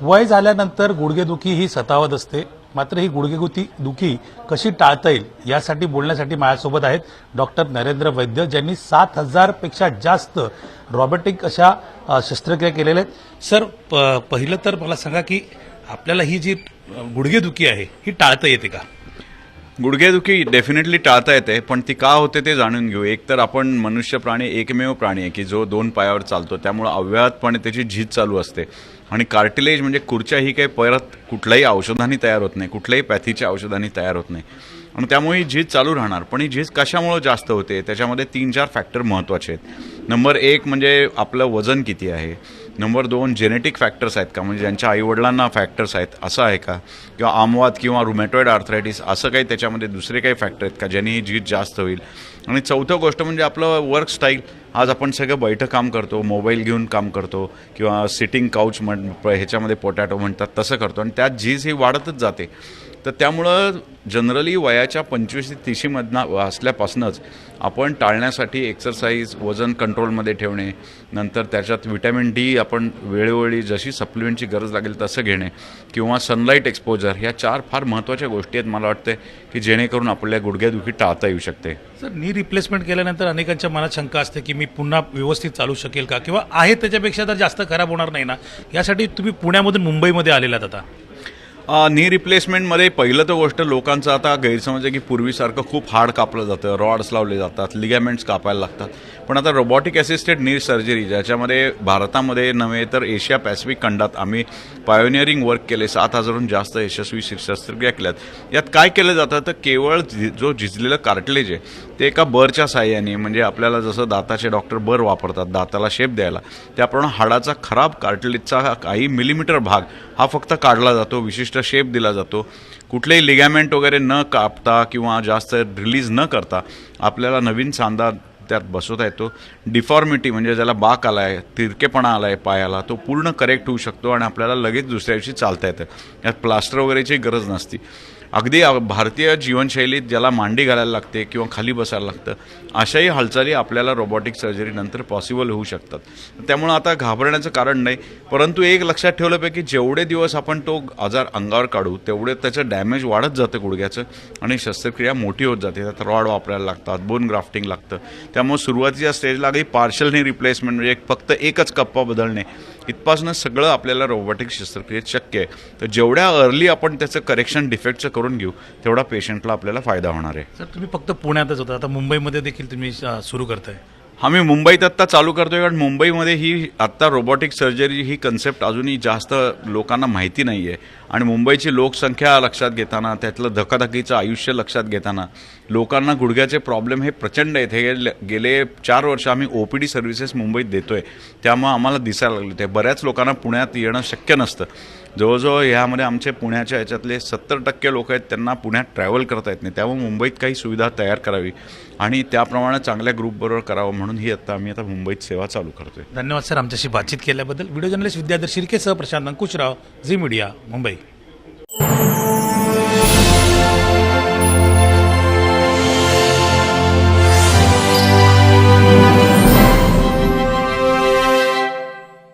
वय झाल्यानंतर गुडघेदुखी ही सतावत असते. मात्र ही गुडघेगुती दुखी कशी टाळता येईल यासाठी बोलण्यासाठी माझ्यासोबत आहेत डॉक्टर नरेंद्र वैद्य ज्यांनी सात हजारपेक्षा जास्त रॉबोटिक अशा शस्त्रक्रिया केलेल्या आहेत. सर प- पहिलं तर मला सांगा की आपल्याला ही जी गुडघेदुखी आहे ही टाळता येते का? गुडघेदुखी डेफिनेटली टाळता येते पण ती का होते ते जाणून घेऊ. एक तर आपण मनुष्य प्राणी एकमेव प्राणी आहे की जो दोन पायावर चालतो त्यामुळं अव्याहतपणे त्याची झीज चालू असते. आणि कार्टिलेज म्हणजे खुर्च्या ही काही परत कुठल्याही औषधांनी तयार होत नाही कुठल्याही पॅथीच्या औषधांनी तयार होत नाही. आणि त्यामुळे ही झीज चालू राहणार. पण ही झीज कशामुळं जास्त होते? त्याच्यामध्ये तीन चार फॅक्टर महत्त्वाचे आहेत. नंबर एक म्हणजे आपलं वजन किती आहे? नंबर दोन जेनेटिक फॅक्टर्स आहेत का? म्हणजे ज्यांच्या आईवडिलांना फॅक्टर्स आहेत असं आहे का? किंवा आमवाद किंवा रुमॅटॉइड आर्थरायटिस असं काही त्याच्यामध्ये दुसरे काही फॅक्टर आहेत का? ज्यांनी ही झीज जास्त होईल? आणि चौथं गोष्ट म्हणजे आपलं वर्क स्टाईल आज आपण सगळं बैठं काम करतो मोबाईल घेऊन काम करतो किंवा सिटिंग काउच म्हण ह्याच्यामध्ये पोटॅटो म्हणतात तसं करतो. आणि त्यात झीज ही वाढतच जाते. तर त्यामुळं जनरली वयाच्या पंचवीस ते तीशीमधनं असल्यापासूनच आपण टाळण्यासाठी एक्सरसाइज वजन कंट्रोलमध्ये ठेवणे नंतर त्याच्यात विटॅमिन डी आपण वेळोवेळी जशी सप्लिमेंटची गरज लागेल तसं घेणे किंवा सनलाईट एक्सपोजर ह्या चार फार महत्त्वाच्या गोष्टी आहेत मला वाटते की जेणेकरून आपल्या गुडघ्यादुखी टाळता येऊ शकते. सर नी रिप्लेसमेंट केल्यानंतर अनेकांच्या मनात शंका असते की मी पुन्हा व्यवस्थित चालू शकेल का? किंवा आहे त्याच्यापेक्षा तर जास्त खराब होणार नाही ना? यासाठी तुम्ही पुण्यामधून मुंबईमध्ये आलेलात आता. नी रिप्लेसमेंटमध्ये पहिलं तर गोष्ट लोकांचं आता गैरसमज आहे की पूर्वीसारखं खूप हार्ड कापलं जातं रॉड्स लावले जातात लिगॅमेंट्स कापायला लागतात. पण आता रोबॉटिक असिस्टेड नी सर्जरी ज्याच्यामध्ये भारतामध्ये नव्हे तर एशिया पॅसिफिक खंडात आम्ही पायोनियरिंग वर्क केले सात हजारहून जास्त यशस्वी शस्त्रक्रिया केल्यात. यात काय केलं जातं? तर केवळ झि- जो झिजलेलं कार्टलेज आहे ते एका बरच्या साह्याने म्हणजे आपल्याला जसं दाताचे डॉक्टर बर वापरतात दाताला शेप द्यायला त्याप्रमाणे हाडाचा खराब कार्टलेजचा काही मिलीमीटर भाग हा फक्त काढला जातो विशिष्ट शेप दिला जातो. कुठलेही लिगॅमेंट वगैरे न कापता किंवा जास्त रिलीज न करता आपल्याला नवीन सांधा त्यात बसवता येतो. डिफॉर्मिटी म्हणजे ज्याला बाक आला आहे तिरकेपणा आला आहे पायाला तो पूर्ण करेक्ट होऊ शकतो आणि आपल्याला लगेच दुसऱ्या दिवशी चालता येतं. यात प्लास्टर वगैरेची गरज नसती. अगदी भारतीय जीवनशैलीत ज्याला मांडी घालायला लागते किंवा खाली बसायला लागतं अशाही हालचाली आपल्याला रोबोटिक सर्जरीनंतर पॉसिबल होऊ शकतात. त्यामुळं आता घाबरण्याचं कारण नाही परंतु एक लक्षात ठेवल्यापैकी जेवढे दिवस आपण तो आजार अंगावर काढू तेवढे त्याचं डॅमेज वाढत जातं गुडघ्याचं आणि शस्त्रक्रिया मोठी होत जाते. त्यात रॉड वापरायला लागतात बोन ग्राफ्टिंग लागतं. त्यामुळे सुरुवातीच्या स्टेजला अगदी पार्शलने रिप्लेसमेंट म्हणजे एक- फक्त एकच कप्पा बदलणे इथपासून सगळं आपल्याला रोबोटिक शस्त्रक्रियेत शक्य आहे. तर जेवढ्या अर्ली आपण त्याचं करेक्शन डिफेक्टचं करून घेऊ तेवढा पेशंटला आपल्याला फायदा होणार आहे. सर तुम्ही फक्त पुण्यातच होता. आता मुंबईमध्ये देखील तुम्ही सुरू करताय. आम्ही मुंबईत आत्ता चालू करतोय कारण मुंबईमध्ये ही आत्ता रोबोटिक सर्जरी ही कन्सेप्ट अजूनही जास्त लोकांना माहिती नाही आहे आणि मुंबईची लोकसंख्या लक्षात घेताना त्यातलं धकाधकीचं आयुष्य लक्षात घेताना लोकांना गुडघ्याचे प्रॉब्लेम हे प्रचंड आहेत. हे गेले- गेले चार वर्ष आम्ही ओ पी डी सर्व्हिसेस मुंबईत देतोय. त्यामुळं आम्हाला दिसायला लागले. ते बऱ्याच लोकांना पुण्यात येणं शक्य नसतं. जवळजवळ ह्यामध्ये आमचे पुण्याच्या याच्यातले सत्तर टक्के लोक आहेत त्यांना पुण्यात ट्रॅव्हल करता येत नाही. त्यामुळे मुंबईत काही सुविधा तयार करावी. आणि त्याप्रमाणे चांगल्या ग्रुपबरोबर करावं म्हणून ही आता आम्ही आता मुंबईत सेवा चालू करतोय. धन्यवाद सर. आमच्याशी बातचीत केल्याबद्दल. व्हिडिओ जर्नलिस्ट विद्याधर शिर्केसह प्रशांत अंकुशराव झी मीडिया मुंबई.